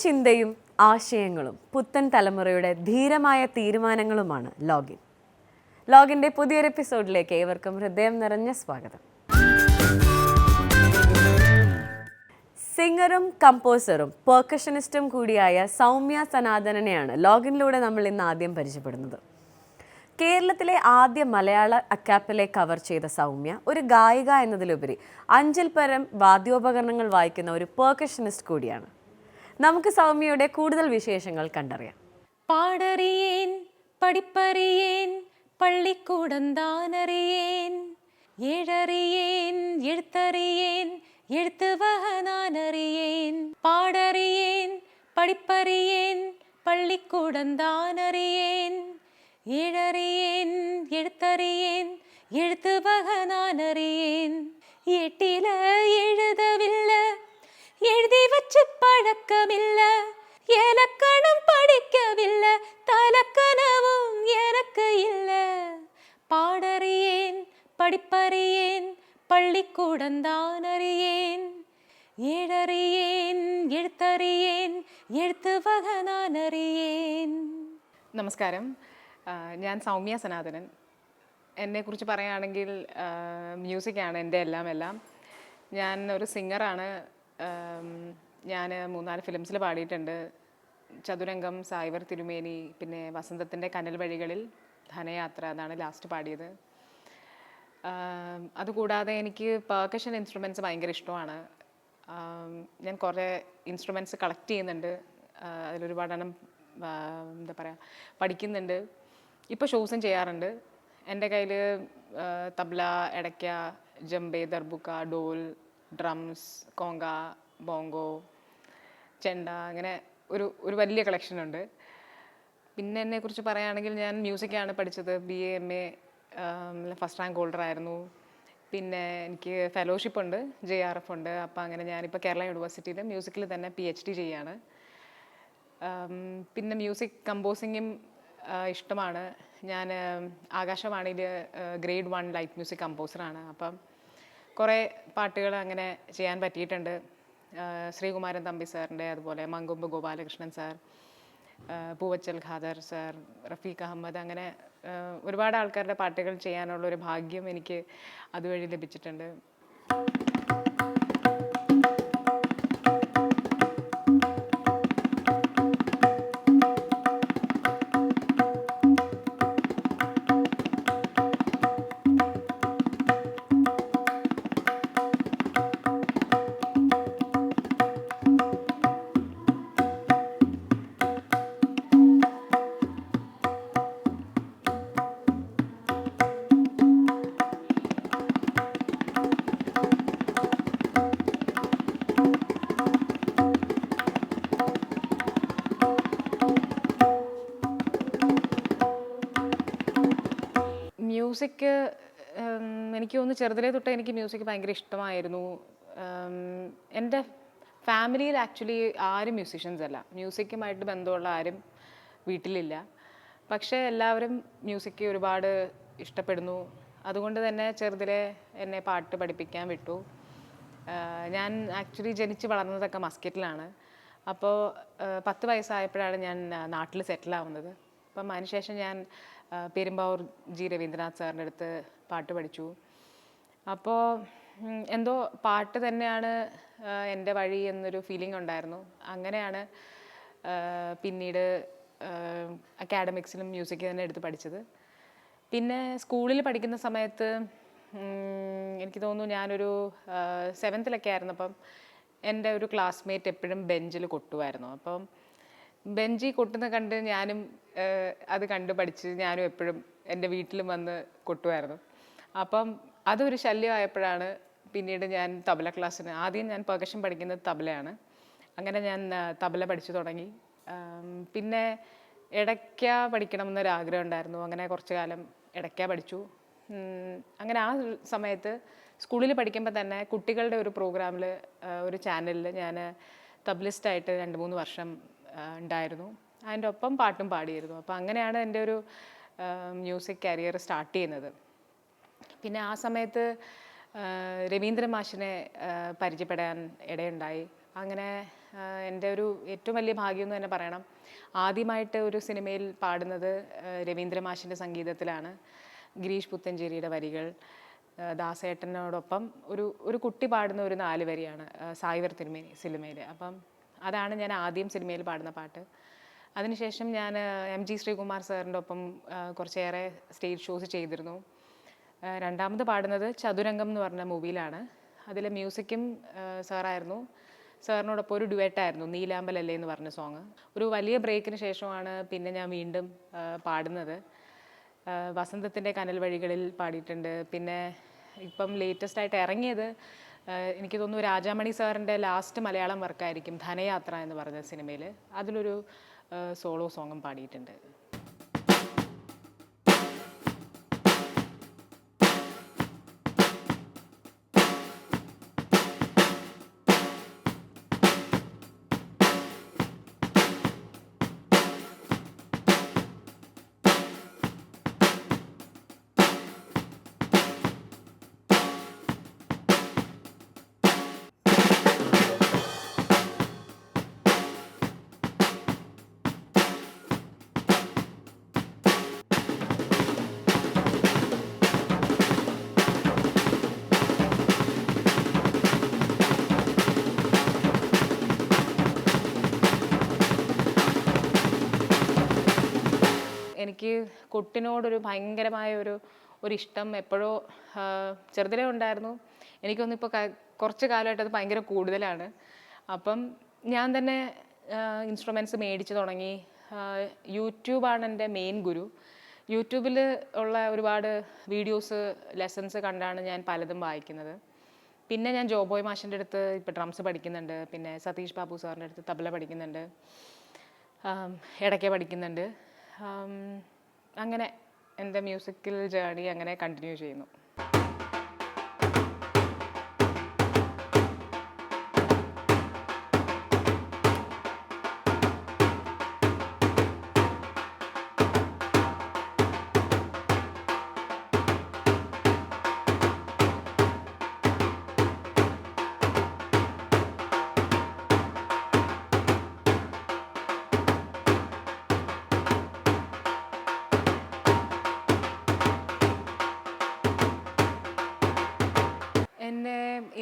ചിന്തയും ആശയങ്ങളും പുത്തൻ തലമുറയുടെ ധീരമായ തീരുമാനങ്ങളുമാണ് ലോഗിൻ. ലോഗിന്റെ പുതിയൊരു എപ്പിസോഡിലേക്ക് ഏവർക്കും ഹൃദയം നിറഞ്ഞ സ്വാഗതം. സിംഗറും കമ്പോസറും പെർക്കഷനിസ്റ്റും കൂടിയായ സൗമ്യ സനാതനനെയാണ് ലോഗിനിലൂടെ നമ്മൾ ഇന്ന് ആദ്യം പരിചയപ്പെടുന്നത്. കേരളത്തിലെ ആദ്യ മലയാള അക്കാപ്പിലെ കവർ ചെയ്ത സൗമ്യ ഒരു ഗായിക എന്നതിലുപരി അഞ്ചിൽ പരം വാദ്യോപകരണങ്ങൾ വായിക്കുന്ന ഒരു പെർക്കഷനിസ്റ്റ് കൂടിയാണ്. നമുക്ക് സൗമ്യയുടെ കൂടുതൽ വിശേഷങ്ങൾ കണ്ടറിയാം பாடறியேன் படிப்பறியேன் பள்ளிக்கூடந்தானறியேன் ஏழறியேன் எழுத்தறியேன் எழுத்துவக நான் அறியேன் பாடறியேன் படிப்பறியேன் பள்ளிக்கூடந்தானறியேன் ஏழறியேன் எழுத்தறியேன் எழுத்துவக நான் அறியேன் எட்டில எழுதவில்லை എഴുതി വച്ച് പഴക്കമില്ല. എനക്കണം പഠിക്കവില്ല. തലക്കനവും എനക്ക് ഇല്ല. പാടറിയേൻ പഠിപ്പറിയേൻ പള്ളിക്കൂടം താനറിയേൻ. ഏഴറിയേൻ എഴുത്തറിയേൻ എഴുത്ത് വക നാനറിയേൻ. നമസ്കാരം. ഞാൻ സൗമ്യ സനാതനൻ. എന്നെക്കുറിച്ച് പറയുകയാണെങ്കിൽ മ്യൂസിക്കാണ് എന്റെ എല്ലാം എല്ലാം. ഞാൻ ഒരു സിംഗറാണ് ഞാൻ മൂന്നാൽ ഫിലിംസിൽ പാടിയിട്ടുണ്ട്. ചതുരംഗം സായിവർ തിരുമേനി പിന്നെ വസന്തത്തിന്റെ കനൽ വഴികളിൽ ധനയാത്ര അതാണ് ലാസ്റ്റ് പാടിയത്. അതുകൂടാതെ എനിക്ക് പേർക്കഷൻ ഇൻസ്ട്രുമെന്റ്സ് ഭയങ്കര ഇഷ്ടമാണ്. ഞാൻ കുറേ ഇൻസ്ട്രുമെന്റ്സ് കളക്ട് ചെയ്യുന്നുണ്ട്. അതിലൊരുപാടെണ്ണം എന്താ പറയുക പഠിക്കുന്നുണ്ട്. ഇപ്പോൾ ഷോസും ചെയ്യാറുണ്ട്. എന്റെ കയ്യിൽ തബ്ല എടയ്ക്ക ജംബെ ദർബുക്ക ഡോൽ ഡ്രംസ് കോങ്ക ബോങ്കോ ചെണ്ട അങ്ങനെ ഒരു ഒരു വലിയ കളക്ഷൻ ഉണ്ട്. പിന്നെ എന്നെക്കുറിച്ച് പറയുകയാണെങ്കിൽ ഞാൻ മ്യൂസിക്കാണ് പഠിച്ചത്. B A M A first rank holder ആയിരുന്നു. പിന്നെ എനിക്ക് ഫെലോഷിപ്പ് ഉണ്ട് ജെ ആർ എഫ് ഉണ്ട്. അപ്പോൾ അങ്ങനെ ഞാനിപ്പോൾ കേരള യൂണിവേഴ്സിറ്റിയിൽ മ്യൂസിക്കിൽ തന്നെ പി എച്ച് ഡി ചെയ്യാണ്. പിന്നെ മ്യൂസിക് കമ്പോസിങ്ങും ഇഷ്ടമാണ്. ഞാൻ ആകാശവാണിയിൽ ഗ്രേഡ് വൺ ലൈറ്റ് മ്യൂസിക് കമ്പോസറാണ് അപ്പം കുറേ പാട്ടുകൾ അങ്ങനെ ചെയ്യാൻ പറ്റിയിട്ടുണ്ട്. ശ്രീകുമാരൻ തമ്പി സാറിന്റെ അതുപോലെ മങ്കൊമ്പ് ഗോപാലകൃഷ്ണൻ സാർ പൂവച്ചൽ ഖാദർ സാർ റഫീഖ് അഹമ്മദ് അങ്ങനെ ഒരുപാട് ആൾക്കാരുടെ പാട്ടുകൾ ചെയ്യാനുള്ള ഒരു ഭാഗ്യം എനിക്ക് അതുവഴി ലഭിച്ചിട്ടുണ്ട്. മ്യൂസിക് എനിക്ക് തോന്നുന്നു ചെറുതിലേ തൊട്ട് എനിക്ക് മ്യൂസിക് ഭയങ്കര ഇഷ്ടമായിരുന്നു. എന്റെ ഫാമിലിയിൽ ആക്ച്വലി ആരും മ്യൂസിഷ്യൻസ് അല്ല. മ്യൂസിക്കുമായിട്ട് ബന്ധമുള്ള ആരും വീട്ടിലില്ല. പക്ഷേ എല്ലാവരും മ്യൂസിക് ഒരുപാട് ഇഷ്ടപ്പെടുന്നു. അതുകൊണ്ട് തന്നെ ചെറുതിലെ എന്നെ പാട്ട് പഠിപ്പിക്കാൻ വിട്ടു. ഞാൻ ആക്ച്വലി ജനിച്ച് വളർന്നതൊക്കെ മസ്കറ്റിലാണ്. അപ്പോൾ പത്ത് വയസ്സായപ്പോഴാണ് ഞാൻ നാട്ടിൽ സെറ്റിൽ ആവുന്നത്. അപ്പം അതിനുശേഷം ഞാൻ പെരുമ്പാവൂർ ജി രവീന്ദ്രനാഥ് സാറിന്റെ അടുത്ത് പാട്ട് പഠിച്ചു. അപ്പോൾ എന്തോ പാട്ട് തന്നെയാണ് എന്റെ വഴി എന്നൊരു ഫീലിംഗ് ഉണ്ടായിരുന്നു. അങ്ങനെയാണ് പിന്നീട് അക്കാഡമിക്സിലും മ്യൂസിക് തന്നെ എടുത്ത് പഠിച്ചത്. പിന്നെ സ്കൂളിൽ പഠിക്കുന്ന സമയത്ത് എനിക്ക് തോന്നുന്നു ഞാനൊരു സെവൻത്തിലൊക്കെ ആയിരുന്നപ്പം എന്റെ ഒരു ക്ലാസ്മേറ്റ് എപ്പോഴും ബെഞ്ചിൽ കൊട്ടുമായിരുന്നു. അപ്പം ബെഞ്ചിൽ കൊട്ടുന്ന കണ്ട് ഞാനും അത് കണ്ട് പഠിച്ച് ഞാനും എപ്പോഴും എന്റെ വീട്ടിലും വന്ന് കൊട്ടുമായിരുന്നു. അപ്പം അതൊരു ശല്യമായപ്പോഴാണ് പിന്നീട് ഞാൻ തബല ക്ലാസ്സിന് ആദ്യം ഞാൻ പെർക്കഷൻ പഠിക്കുന്നത് തബലയാണ്. അങ്ങനെ ഞാൻ തബല പഠിച്ചു തുടങ്ങി. പിന്നെ ഇടയ്ക്ക പഠിക്കണം എന്നൊരു ആഗ്രഹം ഉണ്ടായിരുന്നു. അങ്ങനെ കുറച്ച് കാലം ഇടയ്ക്ക പഠിച്ചു. അങ്ങനെ ആ സമയത്ത് സ്കൂളിൽ പഠിക്കുമ്പോൾ തന്നെ കുട്ടികളുടെ ഒരു പ്രോഗ്രാമിൽ ഒരു ചാനലിൽ ഞാൻ തബ്ലിസ്റ്റായിട്ട് രണ്ട് മൂന്ന് വർഷം ഉണ്ടായിരുന്നു. അതിന്റെ ഒപ്പം പാട്ടും പാടിയിരുന്നു. അപ്പോൾ അങ്ങനെയാണ് എന്റെ ഒരു മ്യൂസിക് കരിയർ സ്റ്റാർട്ട് ചെയ്യുന്നത്. പിന്നെ ആ സമയത്ത് രവീന്ദ്ര മാഷിനെ പരിചയപ്പെടാൻ ഇടയുണ്ടായി. അങ്ങനെ എന്റെ ഒരു ഏറ്റവും വലിയ ഭാഗ്യം എന്ന് തന്നെ പറയണം. ആദ്യമായിട്ട് ഒരു സിനിമയിൽ പാടുന്നത് രവീന്ദ്ര മാഷിന്റെ സംഗീതത്തിലാണ്. ഗിരീഷ് പുത്തഞ്ചേരിയുടെ വരികൾ ദാസേട്ടനോടൊപ്പം ഒരു ഒരു കുട്ടി പാടുന്ന ഒരു നാല് വരിയാണ് സായിവർ തിരുമേനി സിനിമയിൽ അപ്പം അതാണ് ഞാൻ ആദ്യം സിനിമയിൽ പാടുന്ന പാട്ട്. അതിനുശേഷം ഞാൻ എം ജി ശ്രീകുമാർ സാറിന്റെ ഒപ്പം കുറച്ചേറെ സ്റ്റേജ് ഷോസ് ചെയ്തിരുന്നു. രണ്ടാമത് പാടുന്നത് ചതുരംഗം എന്ന് പറഞ്ഞ മൂവിയിലാണ്. അതിലെ മ്യൂസിക്കും സാറായിരുന്നു. സാറിനോടൊപ്പം ഒരു ഡുവേറ്റായിരുന്നു നീലാമ്പലല്ലേ എന്ന് പറഞ്ഞ സോങ്. ഒരു വലിയ ബ്രേക്കിന് ശേഷമാണ് പിന്നെ ഞാൻ വീണ്ടും പാടുന്നത്. വസന്തത്തിന്റെ കനൽ വഴികളിൽ പാടിയിട്ടുണ്ട്. പിന്നെ ഇപ്പം ലേറ്റസ്റ്റ് ആയിട്ട് ഇറങ്ങിയത് എനിക്ക് തോന്നുന്നു രാജാമണി സാറിന്റെ ലാസ്റ്റ് മലയാളം വർക്കായിരിക്കും ധനയാത്ര എന്ന് പറഞ്ഞ സിനിമയിൽ അതിലൊരു സോളോ സോങ്ങും പാടിയിട്ടുണ്ട്. എനിക്ക് കുട്ടിനോടൊരു ഭയങ്കരമായ ഒരു ഒരു ഇഷ്ടം എപ്പോഴോ ചെറുതിലേ ഉണ്ടായിരുന്നു. എനിക്കൊന്നിപ്പോൾ കുറച്ച് കാലമായിട്ട് അത് ഭയങ്കര കൂടുതലാണ്. അപ്പം ഞാൻ തന്നെ ഇൻസ്ട്രുമെന്റ്സ് മേടിച്ച് തുടങ്ങി. യൂട്യൂബാണ് എന്റെ മെയിൻ ഗുരു. യൂട്യൂബിൽ ഉള്ള ഒരുപാട് വീഡിയോസ് ലെസൺസ് കണ്ടാണ് ഞാൻ പലതും വായിക്കുന്നത്. പിന്നെ ഞാൻ ജോബോയ് മാഷിന്റെ അടുത്ത് ഇപ്പോൾ ഡ്രംസ് പഠിക്കുന്നുണ്ട്. പിന്നെ സതീഷ് ബാബു സാറിന്റെ അടുത്ത് തബല പഠിക്കുന്നുണ്ട്. ഇടയ്ക്ക് പഠിക്കുന്നുണ്ട്. അങ്ങനെ എന്റെ മ്യൂസിക്കൽ ജേർണി അങ്ങനെ കണ്ടിന്യൂ ചെയ്യുന്നു.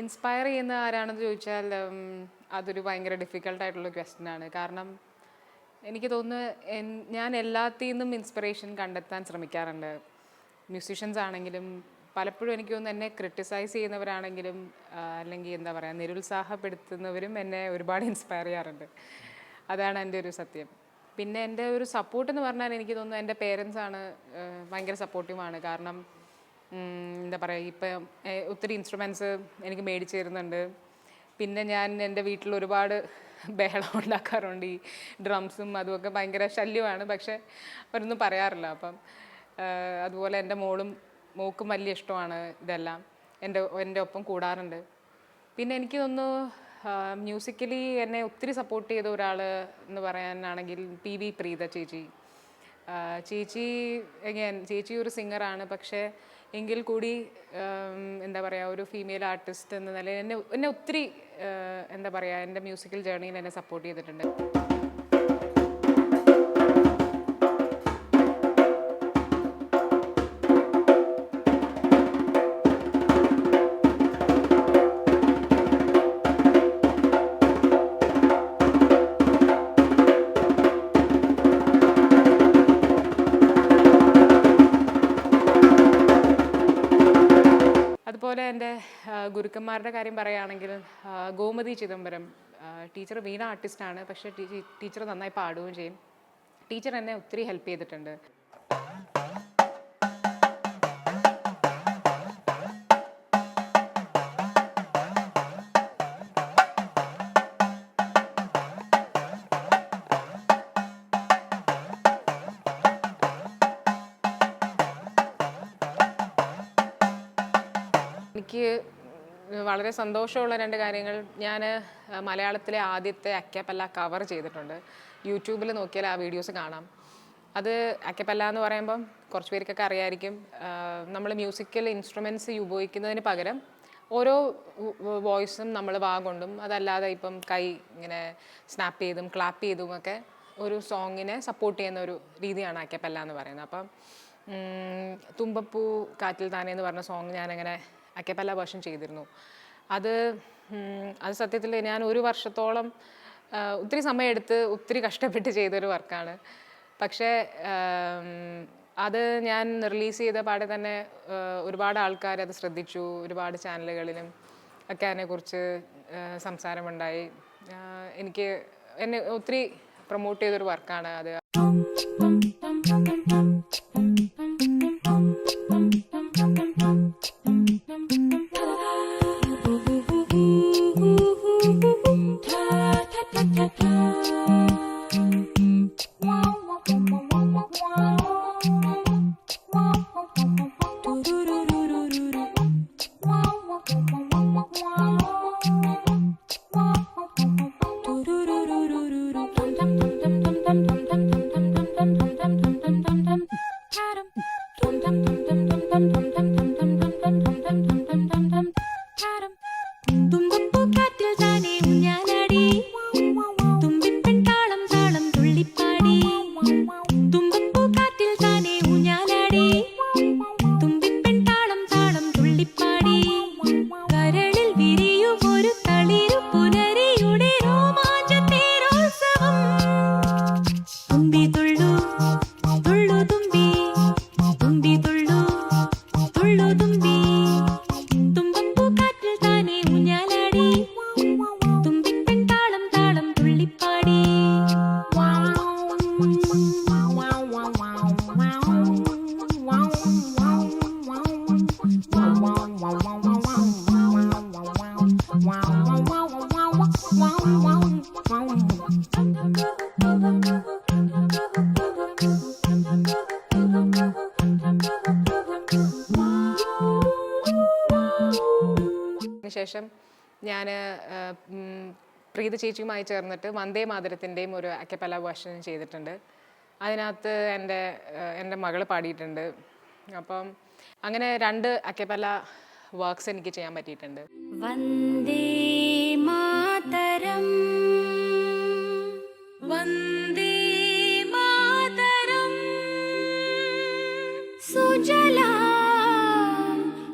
ഇൻസ്പയർ ചെയ്യുന്ന ആരാണെന്ന് ചോദിച്ചാൽ അതൊരു ഭയങ്കര ഡിഫിക്കൾട്ട് ആയിട്ടുള്ള ക്വസ്റ്റ്യൻ ആണ്. കാരണം എനിക്ക് തോന്നുന്നു ഞാൻ എല്ലാത്തിൽ നിന്നും ഇൻസ്പിറേഷൻ കണ്ടെത്താൻ ശ്രമിക്കാറുണ്ട്. മ്യൂസീഷ്യൻസ് ആണെങ്കിലും പലപ്പോഴും എനിക്ക് തോന്നുന്നു എന്നെ ക്രിട്ടിസൈസ് ചെയ്യുന്നവരാണെങ്കിലും അല്ലെങ്കിൽ എന്താ പറയുക നിരുത്സാഹപ്പെടുത്തുന്നവരും എന്നെ ഒരുപാട് ഇൻസ്പയർ ചെയ്യാറുണ്ട്. അതാണ് എന്റെ ഒരു സത്യം. പിന്നെ എന്റെ ഒരു സപ്പോർട്ട് എന്ന് പറഞ്ഞാൽ എനിക്ക് തോന്നുന്നു എന്റെ പേരൻസ് ആണ് ഭയങ്കര സപ്പോർട്ടീവാണ് കാരണം എന്താ പറയുക ഇപ്പം ഒത്തിരി ഇൻസ്ട്രുമെന്റ്സ് എനിക്ക് മേടിച്ച് തരുന്നുണ്ട്. പിന്നെ ഞാൻ എന്റെ വീട്ടിൽ ഒരുപാട് ബഹളം ഉണ്ടാക്കാറുണ്ട്. ഈ ഡ്രംസും അതുമൊക്കെ ഭയങ്കര ശല്യമാണ്. പക്ഷെ അവരൊന്നും പറയാറില്ല. അപ്പം അതുപോലെ എന്റെ മോളും മോക്കും വലിയ ഇഷ്ടമാണ് ഇതെല്ലാം. എന്റെ എന്റെ ഒപ്പം കൂടാറുണ്ട്. പിന്നെ എനിക്ക് തോന്നുന്നു മ്യൂസിക്കലി എന്നെ ഒത്തിരി സപ്പോർട്ട് ചെയ്ത ഒരാൾ എന്ന് പറയാനാണെങ്കിൽ പി വി പ്രീത ചേച്ചി. ചേച്ചി ചേച്ചി ഒരു സിംഗറാണ് പക്ഷേ എങ്കിൽ കൂടി എന്താ പറയുക ഒരു ഫീമെയിൽ ആർട്ടിസ്റ്റ് എന്ന നിലയിൽ എന്നെ എന്നെ ഒത്തിരി എന്താ പറയുക എന്റെ മ്യൂസിക്കൽ ജേർണിയിൽ എന്നെ സപ്പോർട്ട് ചെയ്തിട്ടുണ്ട്. ആ, ഗുരുക്കന്മാരുടെ കാര്യം പറയുകയാണെങ്കിൽ ഗോമതി ചിദംബരം ടീച്ചർ വീണ ആർട്ടിസ്റ്റാണ് പക്ഷേ ടീച്ചർ നന്നായി പാടുകയും ചെയ്യും. ടീച്ചർ എന്നെ ഒത്തിരി ഹെൽപ്പ് ചെയ്തിട്ടുണ്ട്. വളരെ സന്തോഷമുള്ള രണ്ട് കാര്യങ്ങൾ. ഞാൻ മലയാളത്തിലെ ആദ്യത്തെ അക്കപ്പല്ല കവർ ചെയ്തിട്ടുണ്ട്. യൂട്യൂബിൽ നോക്കിയാൽ ആ വീഡിയോസ് കാണാം. അത് അക്കപ്പല്ല എന്ന് പറയുമ്പം കുറച്ച് പേർക്കൊക്കെ അറിയായിരിക്കും. നമ്മൾ മ്യൂസിക്കൽ ഇൻസ്ട്രുമെന്റ്സ് ഉപയോഗിക്കുന്നതിന് പകരം ഓരോ വോയിസും നമ്മൾ വാ കൊണ്ടും അതല്ലാതെ ഇപ്പം കൈ ഇങ്ങനെ സ്നാപ്പ് ചെയ്തും ക്ലാപ്പ് ചെയ്തും ഒക്കെ ഒരു സോങ്ങിനെ സപ്പോർട്ട് ചെയ്യുന്ന ഒരു രീതിയാണ് അക്കപ്പല്ല എന്ന് പറയുന്നത്. അപ്പം തുമ്പപ്പൂ കാറ്റിൽ താനേ എന്ന് പറഞ്ഞ സോങ് ഞാനങ്ങനെ അക്കപ്പല്ല വേർഷൻ ചെയ്തിരുന്നു. അത് അത് സത്യത്തിൽ ഞാൻ ഒരു വർഷത്തോളം ഒത്തിരി സമയമെടുത്ത് ഒത്തിരി കഷ്ടപ്പെട്ട് ചെയ്തൊരു വർക്കാണ്. പക്ഷേ അത് ഞാൻ റിലീസ് ചെയ്ത പാടെ തന്നെ ഒരുപാട് ആൾക്കാർ അത് ശ്രദ്ധിച്ചു. ഒരുപാട് ചാനലുകളിലും ഒക്കെ അതിനെക്കുറിച്ച് സംസാരമുണ്ടായി. എനിക്ക് എന്നെ ഒത്തിരി പ്രൊമോട്ട് ചെയ്തൊരു വർക്കാണ് അത്. ശേഷം ഞാൻ പ്രീത ചേച്ചിയുമായി ചേർന്നിട്ട് വന്ദേ മാതരത്തിന്റെയും ഒരു അക്കപ്പല ഭാഷണം ചെയ്തിട്ടുണ്ട്. അതിനകത്ത് എന്റെ എന്റെ മകൾ പാടിയിട്ടുണ്ട്. അപ്പം അങ്ങനെ രണ്ട് അക്കപ്പല വർക്ക്സ് എനിക്ക് ചെയ്യാൻ പറ്റിയിട്ടുണ്ട്. വന്ദേ മാതരം. വന്ദേ മാതരം. സുജലാ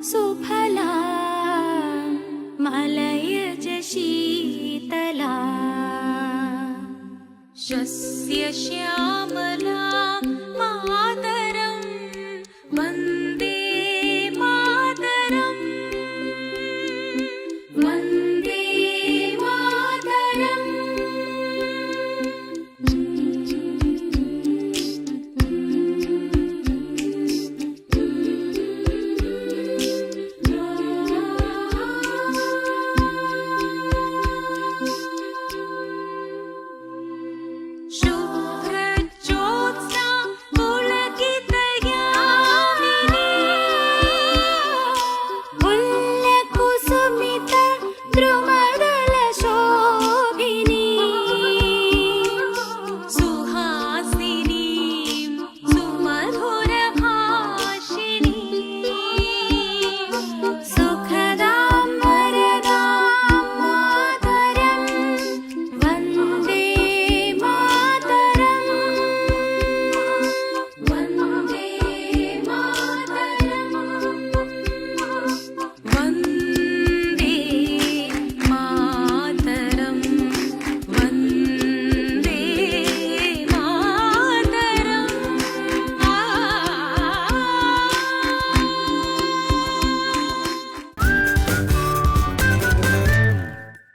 സുഫലാ മലയജ ശീതലാ ശസ്യ ശ്യാമലാ